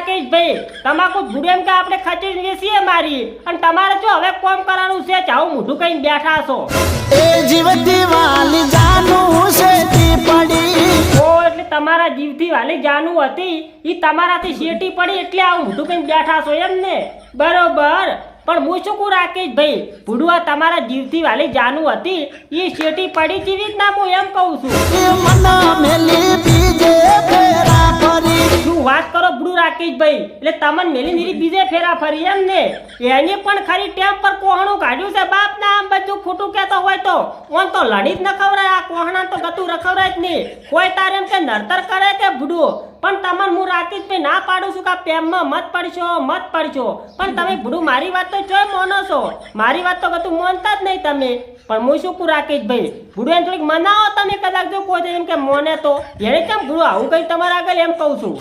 રાકેશભાઈ તમાકુ ભૂડે કે આપણે ખચડી છીએ મારી? અને તમારે જો હવે કોમ કરવાનું છે ચાવું મોઢું કઈ બેઠા છો? એ જીવતી વાલી જાનું છે તી પડી. ઓ એટલે તમારા જીવથી વાલી જાનું હતી? ઈ તમારાથી શેટી પડી એટલે આવું મોઢું કઈ બેઠા છો એમ ને? બરોબર. પણ હું શું કહું રાકેશભાઈ ભૂડવા તમારા જીવથી વાલી જાનું હતી એ શેટી પડી જેવી જ ના હું એમ કહું છું. ફેરા. વાત કરો બ્રુ રાકેશભાઈ? એટલે તમને મેલી નીરી બીજે ફેરા ફરી એમ ને? એની પણ ખરી ટેમ પર કોહણું કાઢ્યું છે બાપ ના આમ બધું ખોટું કહેતો હોય તો. ઓન તો લડી જ ન ખવડાય આ કોહણા તો ગતું રખવરાય જ નહીં કોઈ તારે એમ કે નરતર કરે કે ભૂડું? પણ તમને હું રાકેશભાઈ ના પાડું છું કે પ્રેમમાં મત પડશો મત પડશો. પણ તમે ભૂડું મારી વાત તો જોઈ મોનો છો. મારી વાત તો ગતું મોનતા જ નહીં તમે. પણ હું શું કું રાકેશભાઈ એને થોડીક મનાવો તમે કદાચ જો કોઈ એમ કે મોને તો. એને કેમ ગુરુ આવું કઈ તમારા આગળ એમ કહું છું?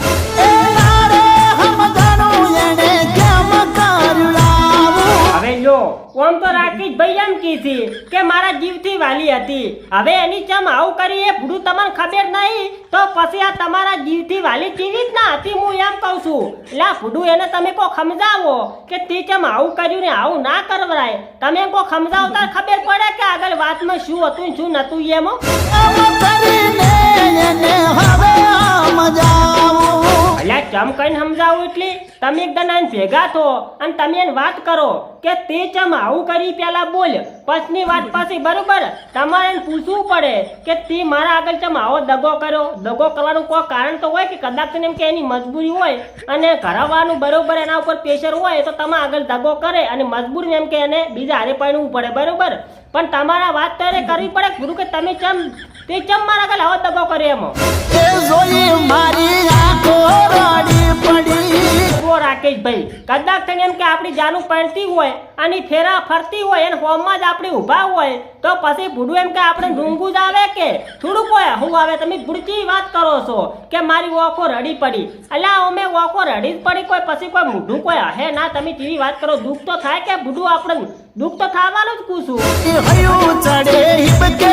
લો ઓમ તો રાકેશ ભાઈ એમ કીધી કે મારા જીવથી વાલી હતી. હવે એની ચમ આવું કરી એ ભૂડું તમને ખબર નહીં તો પછી આ તમારા જીવથી વાલી કેવી જ ના હતી હું એમ કહું છું. એટલે આ ભૂડું એને તમે કો સમજાવો કે તે ચમ આવું કર્યું ને આવું ના કરવરાય તમે કો સમજાવતા ખબર પડે કે આગળ વાતમાં શું હતું શું નતું એમ? આમ અલ્યા ચમ કઈને સમજાવું એટલે તમે એક દન ભેગા થો અને તમે એને વાત કરો કે તે ચમ આવું કરી પેલા બોલ. પછની વાત પછી બરોબર તમારે પૂછવું પડે કે તે મારા આગળ ચમ આવો દગો કર્યો. દગો કરવાનું કોઈ કારણ તો હોય કે કદાચ એમ કે એની મજબૂરી હોય અને ઘરવાનું બરોબર એના ઉપર પ્રેશર હોય તો તમે આગળ દગો કરે અને મજબૂરી એમ કે એને બીજા હારે પડવું પડે. બરોબર? પણ તમારા વાત તો એને કરવી પડે ગુરુ કે તમે ચમ તે ચમ મારા આગળ આવો દગો કરે એમ? એ જોઈ મારી આંખો રડી પડી. જુઓ રાકેશભાઈ કદાચ તને એમ કે આપણી જાનું પડતી હોય અને ફેરા ફરતી હોય અને હોમમાં જ આપણે ઊભા હોય તો પછી ભૂડું એમ કે આપણે ડુંગું જ આવે કે થોડુંક હોય? હું આવે તમે ભૂડતી વાત કરો છો કે મારી ઓખો રડી પડી. અલ્યા અમે ઓખો રડી જ પડી કોઈ પછી કોઈ મોઢું કોઈ હે ના તમે તેવી વાત કરો દુઃખ તો થાય કે ભૂડું આપણે દુઃખ તો થવાનું જ પૂછું અલ્યા હયું ચડે હિબકે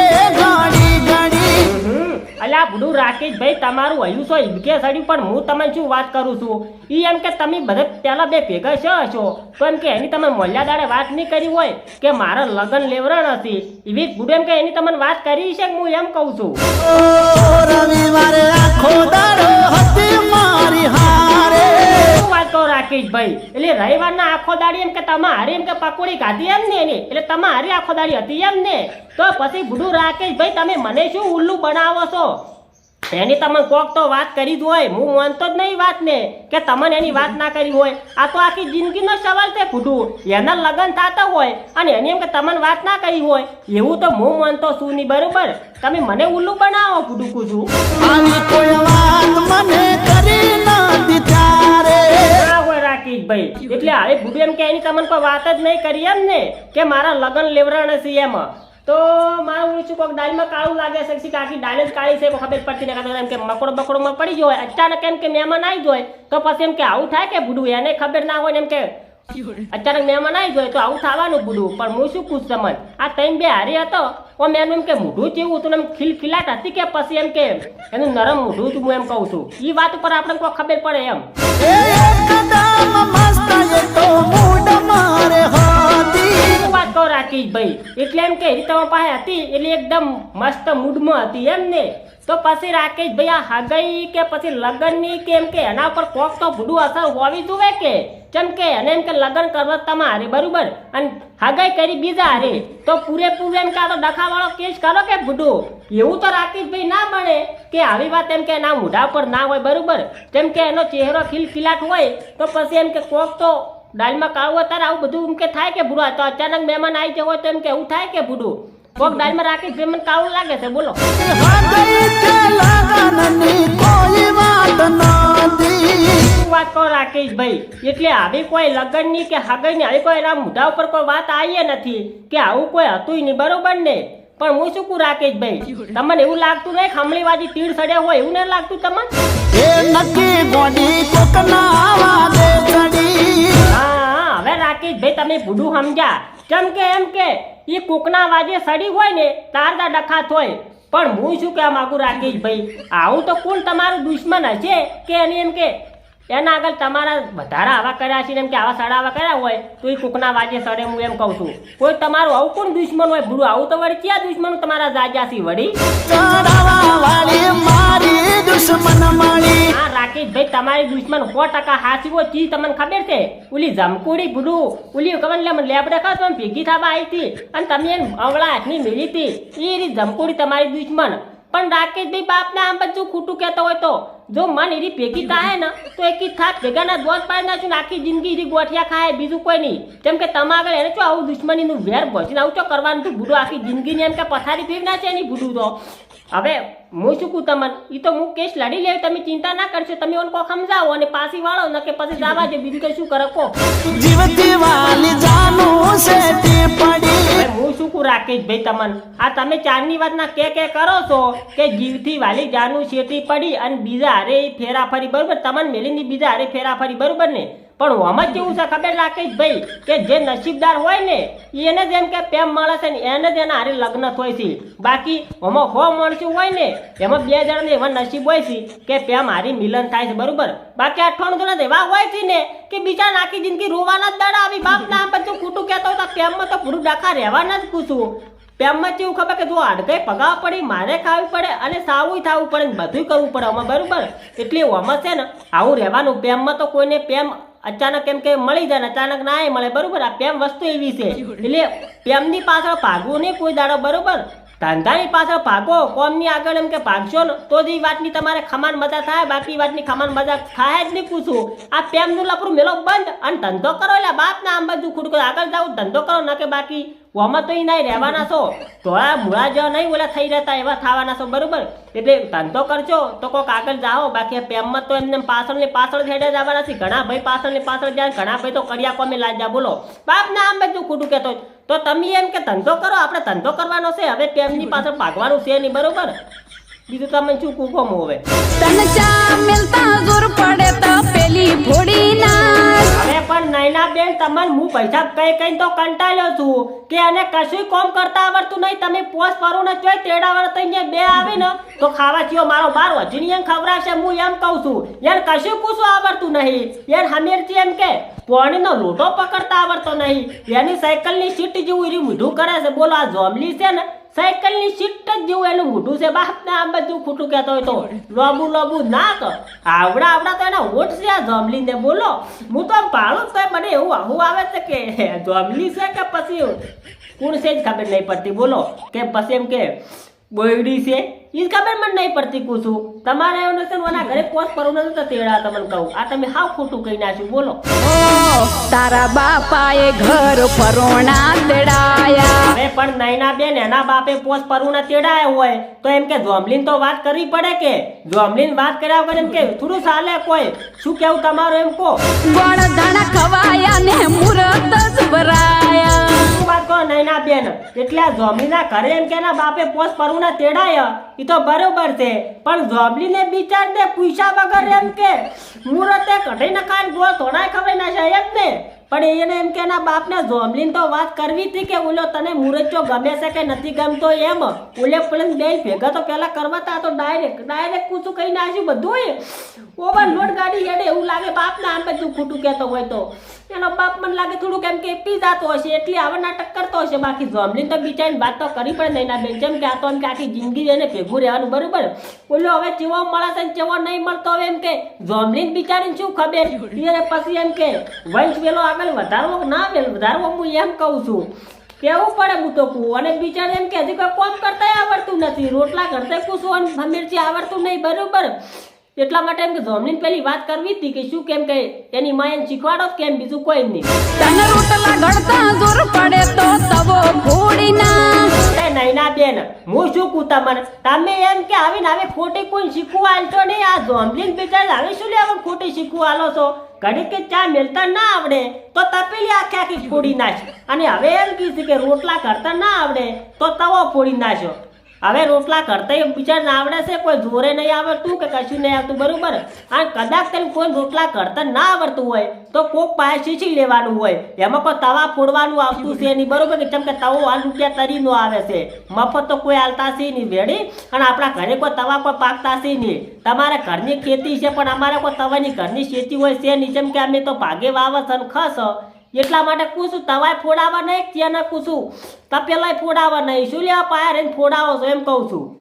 રાકેશભાઈ તમારું હયું છો ઈબકે સડ્યું પણ હું તમને શું વાત કરું છું? ઈ એમ કે તમે બધા પહેલા બે ભેગા છો હશો તો એમ કે એની તમે મોલ્યા દાડે વાત નહીં કરી હોય કે મારા લગ્ન લેવરણ હતી. એવી ભૂડું એમ કે એની તમને વાત કરી છે કે હું એમ કહું છું? રવિવારે આખો દાડો રાકેશભાઈ એટલે રવિવારના આખો દાડી એમ કે તમારે એમ કે પકોડી ખાધી એમ ને એની. એટલે તમારી આખો દાડી હતી એમ ને. તો પછી બુડું રાકેશભાઈ તમે મને શું ઉલ્લુ બનાવો છો? એની તમે કોક તો વાત કરી જ હોય. હું માનતો જ નહીં વાત ને કે તમને એની વાત ના કરી હોય. આ તો આખી જિંદગીનો સવાલ છે ભૂડું. એના લગ્ન થતા હોય અને એની એમ કે તમને વાત ના કરી હોય, એવું તો હું માનતો છું નહીં, બરોબર? તમે મને ઉલ્લુ બનાવો કુછું. આવી રાકેશભાઈ એટલે હવે ભૂડું એમ કે એની તમને કોઈ વાત જ નહીં કરી એમ ને, કે મારા લગ્ન લેવરાણ છે એમાં. તો મારું ઊંચું કોઈક ડાળીમાં કાળું લાગે છે કે આખી દાળ જ કાળી છે ખબર પડતી નથી, એમ કે મકડો બકડોમાં પડી ગયો હોય, અચાનક એમ કે મહેમાન આવી જાય તો પછી એમ કે આવું થાય કે ભૂડું? એને ખબર ના હોય ને એમ કે અચાનક મહેમાન આવી જોય તો આવું થવાનું ભૂડું. પણ હું શું પૂછ તમને? આ ત્રણ બે હારી હતો ઓ મેં એમ કે મોઢું જેવું હતું એમ ખીલખીલાટ હતી કે પછી એમ કે એનું નરમ મોઢું હતું હું એમ કહું છું. એ વાત ઉપર આપણે કોઈ ખબર પડે એમ. રાકેશભાઈ એટલે એમ કે તમારી પાસે હતી, એટલે એકદમ મસ્ત મૂડમાં હતી એમ ને. તો પછી રાકેશભાઈ આ હગઈ કે પછી લગ્નની કે એમ કે એના પર કોક તો ભૂડું અસર હોવી જોઈએ કે? જેમ કે એને એમ કે લગ્ન કરવા તમારે બરોબર? અને હગાઈ કરી બીજા હારે. તો પૂરેપૂરું એમ કે તો કેસ કરો કે ભૂડું? એવું તો રાકેશભાઈ ના બને કે આવી વાત એમ કે એના મોઢા પર ના હોય, બરોબર? કેમ કે એનો ચહેરો ખીલખીલાટ હોય, તો પછી એમ કે કોક તો દાળમાં કાવો તારે આવું બધું એમ કે થાય કે ભૂડું તો અચાનક મહેમાન આવી જવો તો એમ કે એવું થાય કે ભૂડું કોક દાળમાં રાખી મહેમાન કાવું લાગે છે? બોલો. વાત કહો રાકેશ ભાઈ? એટલે આવી કોઈ લગ્નની કે હગઈની આવી કોઈ એના મુદ્દા ઉપર કોઈ વાત આવી નથી કે આવું કોઈ હતું નહીં, બરોબર ને? પણ હું શું કહું રાકેશભાઈ તમને એવું લાગતું નહીં ખમણીવાજી તીડ સડ્યા હોય, એવું નહીં લાગતું તમને? તમે ભૂડું સમજ્યા? કેમ કે, એમ કે એ કોકના વાજે સડી હોય ને, તારદા ડખા હોય પણ હું શું કહેવા માંગુ રાકેશભાઈ આવું તો કોણ તમારું દુશ્મન હશે? કે એની એમ કે, એના આગળ તમારા વધારે આવા કર્યા છે એમ કે આવા સડા આવા કર્યા હોય, તો એ કુકના વાજે સડે હું એમ કહું છું. કોઈ તમારું, આવું કોણ દુશ્મન હોય? ભૂરું આવું તો વળી ક્યાં દુશ્મન તમારા જાજા છે વળી? દુશ્મન મળી. તમારી દુશ્મન સો ટકા હાચી હોય તી તમને ખબર છે? ઓલી જમકુડી ખબર લે લેબડે ખાવ તમે ભેગી થવા આવી હતી. અને તમે એને અવળા હાથની મેળી હતી. એ રી જમકુડી તમારી દુશ્મન. પણ રાકેશભાઈ બાપને આમ બધું ખોટું કહેતો હોય તો? જો મન એરી ભેગી થાય ને, તો એક થાક ભેગાના દોત પાડી નાખ્યું આખી જિંદગી એરી ગોઠિયા ખાય, બીજું કોઈ નહીં. જેમ કે તમારે આગળ એને શું આવું દુશ્મનીનું ભજીને આવું તો કરવાનું બુડું આખી જિંદગીની એમ કે પથારી ફેર ના છે એની બુડું તો? હવે હું શું કહું તમને? એ તો હું કેસ લડી લે તમે ચિંતા ના કરશો તમે ઓને કોક સમજાવો અને પાછી વાળો ન કે પછી જવા દે બીજું કઈ શું કરો કો જીવતી વાલી જાનું શેઠી પડી. હું શું કહું રાકેશભાઈ તમને? આ તમે ચારની વાતના કે કે કરો છો કે જીવથી વાલી જાનું શેઠી પડી અને બીજા હારે ફેરાફરી બરોબર? તમને મેલીની બીજા હારે ફેરાફરી બરોબર ને? પણ આમાં કેવું છે ખબર રાકેશભાઈ કે જે નસીબદાર હોય ને એને જ કે પ્રેમ મળે છે ને, એને જ એના હારે લગ્ન થાય છે. બાકી આમાં હો માણસું હોય ને, એમાં બે જણાને એવા નસીબ હોય છે કે પ્રેમ હારી મિલન થાય છે, બરોબર? બાકી અઠવાણું જણા એવા હોય છે ને, કે બીજા નાખી જિંદગી રોવાના જ દડા આવી. બાપ ના બધું ખોટું કહેતો હોય તો પ્રેમમાં તો પૂરું ડાખા રહેવાના જ પૂછું. પ્રેમમાં કેવું ખબર કે જો અડધે પગાવ પડી, મારે ખાવી પડે અને સાવું થવું પડે ને બધું કરવું પડે આમાં બરોબર? એટલે આમાં છે ને, આવું રહેવાનું. પ્રેમમાં તો કોઈને પ્રેમ અચાનક એમ કે મળી જાય અચાનક ના મળે, બરોબર? આ પ્રેમ વસ્તુ એવી છે. એટલે પ્રેમની પાછળ ભાગવું નહીં, કોઈ દાડો, બરોબર? ધંધાની પાછળ ભાગો, કોમની આગળ એમ કે ભાગશો ને, તો જ વાતની તમારે ખમાન મજા થાય, બાકી વાતની ખમાન મજા થાય જ નહીં પૂછું. આ પ્રેમનું લપરું મેલો બંધ, અને ધંધો કરો એટલે બાપ ના આમ બાજુ ખુડકો આગળ જાવ ધંધો કરો, ના કે બાકી ઓમાં તો નહીં રહેવાના છો, તો આ મૂળા જેવા નહીં ઓલા થઈ રહેતા એવા થવાના છો, બરોબર? એટલે ધંધો કરજો, તો કોક આગળ જાઓ, બાકી પ્રેમમાં તો એમને પાછળ ને પાછળ હેડે જવાના છે ઘણા ભાઈ પાછળ ને પાછળ જાય, ઘણા ભાઈ તો કર્યા કોમે લાજા બોલો. બાપ ના આમ બધું ખોટું કહેતો તો તમે એમ કે ધંધો કરો, આપણે ધંધો કરવાનો છે, હવે પ્રેમની પાછળ ભાગવાનું છે નહીં, બરોબર? બીજું તમે શું કૂકો હવે? તન ચા મિલતા, જોર પડે તો પેલી ભોડી નાખ હવે બેન તમને હું પૈસા કઈ કઈ તો કંટાળ્યો છું કે અને કશું કોમ કરતા આવડતું નહીં. તમે પોસ પરું ને ચોય તેડા તો અહીંયા બે આવી ને તો ખાવા ચિયો મારો બાર વજીની એમ ખવડાવશે હું એમ કહું છું. યાર કશું કુશું આવડતું નહીં. યાર હમીરથી એમ કે, પોણીનો લોટો પકડતા આવડતો નહીં. એની સાયકલની સીટ જેવું એ મીઠું કરે છે. બોલો, આ જોમલી છે ને? સાયકલની સીટ જ જેવું, એનું મોઢું છે બાપ, ને આ બધું ખોટું કહેતો હોય તો લોબુ લોબુ નાક આવડા આવડા તો એના હોઠ છે આ જમલીને બોલો. હું તો પાડું તો મને એવું આવું આવે છે કે જમલી છે કે પછી કોણ છે જ ખબર નહીં પડતી. બોલો, કે પછી એમ કે બોયડી છે? એ ખબર મને નહીં પડતી પૂછું તમારે એવું નથી ઓના ઘરે પોસ્ટ કરવું નથી તો તેડા તમને કહું. આ તમે હાવ ખોટું કહી નાખ્યું. બોલો. તારા બાપાએ ઘર પરોણા તેડાયા. હવે પણ નૈના બેન એના બાપે પોસ પરુણા તેડાયા હોય. તો એમ કે જોમલીન તો વાત કરવી પડે કે? જોમલીન વાત કર્યા વગર એમ કે થોડું ચાલે કોઈ? શું કેવું તમારું એમ કહો? ગોળ ધણ ખવાયા ને મુરત જ ભરાયા વાત કહો નૈના બેન. એટલે આ ઝોમલીના ઘરે એમ કે બાપે પોસ પરુના તેડાય. એ તો બરોબર છે. પણ જોમલીને બિચારને પૂછ્યા વગર એમ કે, મુરતે કઢી નખાય ગોળ થોડાય ખબર ના છે, એમ ને? પણ એને એમ કે એના બાપને જોમલીન તો વાત કરવી હતી કે ઓલો તને મુરચો ગમે છે કે નથી ગમતો એમ. ઓલે પેલે બે ભેગા તો પેલા કરવા તા તો ડાયરેક્ટ ડાયરેક્ટ કૂચું કહી નાખ્યું બધું એ ઓવરલોડ ગાડી એને એવું લાગે, બાપને આમ બધું ખોટું કહેતો હોય તો. એનો બાપ મને લાગે થોડુંક એમ કે પી જતો હશે, એટલે આવા નાટક કરતો હશે. બાકી જોમલીન તો બિચારીને વાત તો કરી પડે નહીં બેન. જેમ કે આ તો એમ કે આખી જિંદગી એને ભેગું રહેવાનું, બરાબર? ઓલો હવે ચેવો મળે છે ચેવો નહીં મળતો હવે એમ કે, જોમલીન બિચારીને શું ખબર? પછી એમ કે, વંશ વેલો આગળ વધારવો ના વધારવો હું એમ કહું છું. કેવું પડે હું તો કહું અને બિચારે એમ કે હજી કોઈ કોમ કરતા આવડતું નથી રોટલા કરતા કુશું અને મિરચી આવડતું નહીં બરોબર? એટલા માટે એમ કે જોમલીન પેલી વાત કરવી હતી કે શું કેમ કે એની માએ શીખવાડો કેમ બીજું કોઈ નહીં. તને રોટલા ઘડતા જોર પડે તો તવો ફોડી ના નૈના બેન હું શું કહું તમને? તમે એમ કે આવીને હવે ખોટી કોઈ શીખવા આલતો નહીં આ જોમલીન બિચારા હવે શું લેવા ખોટી શીખવા આલો છો? ઘડી કે ચા મેલતા ના આવડે તો તપેલી આખી આખી ફોડી નાખ. અને હવે એમ કીધું કે રોટલા કરતા ના આવડે તો તવો ફોડી નાખ્યો હવે રોટલા કરતા બિચાર આવડે છે, કોઈ જોરે નહીં આવડતું કે કશું નહીં આવતું, બરોબર? અને કદાચ તને કોઈ રોટલા કરતા ના આવડતું હોય, તો કોક પાસે શીખી લેવાનું હોય. એમાં કોઈ તવા ફોડવાનું આવતું છે નહીં, બરોબર? કે કેમ કે તવો હાલ રૂપિયા તરીનો આવે છે. મફત તો કોઈ હાલતા છે નહીં, વેડી? અને આપણા ઘરે કોઈ તવા કોઈ પાકતા છે નહીં. તમારે ઘરની ખેતી છે, પણ અમારે કોઈ તવાની ઘરની ખેતી હોય છે નહીં. જેમ કે અમે તો ભાગે વાવસ અને ખસ એટલા માટે કુશું તવાય ફોડાવા નહીં ત્યાં પૂછું? તપેલાય ફોડાવા નહીં. શું લેવા પાયા રહીને ફોડાવો છો? એમ કહું છું.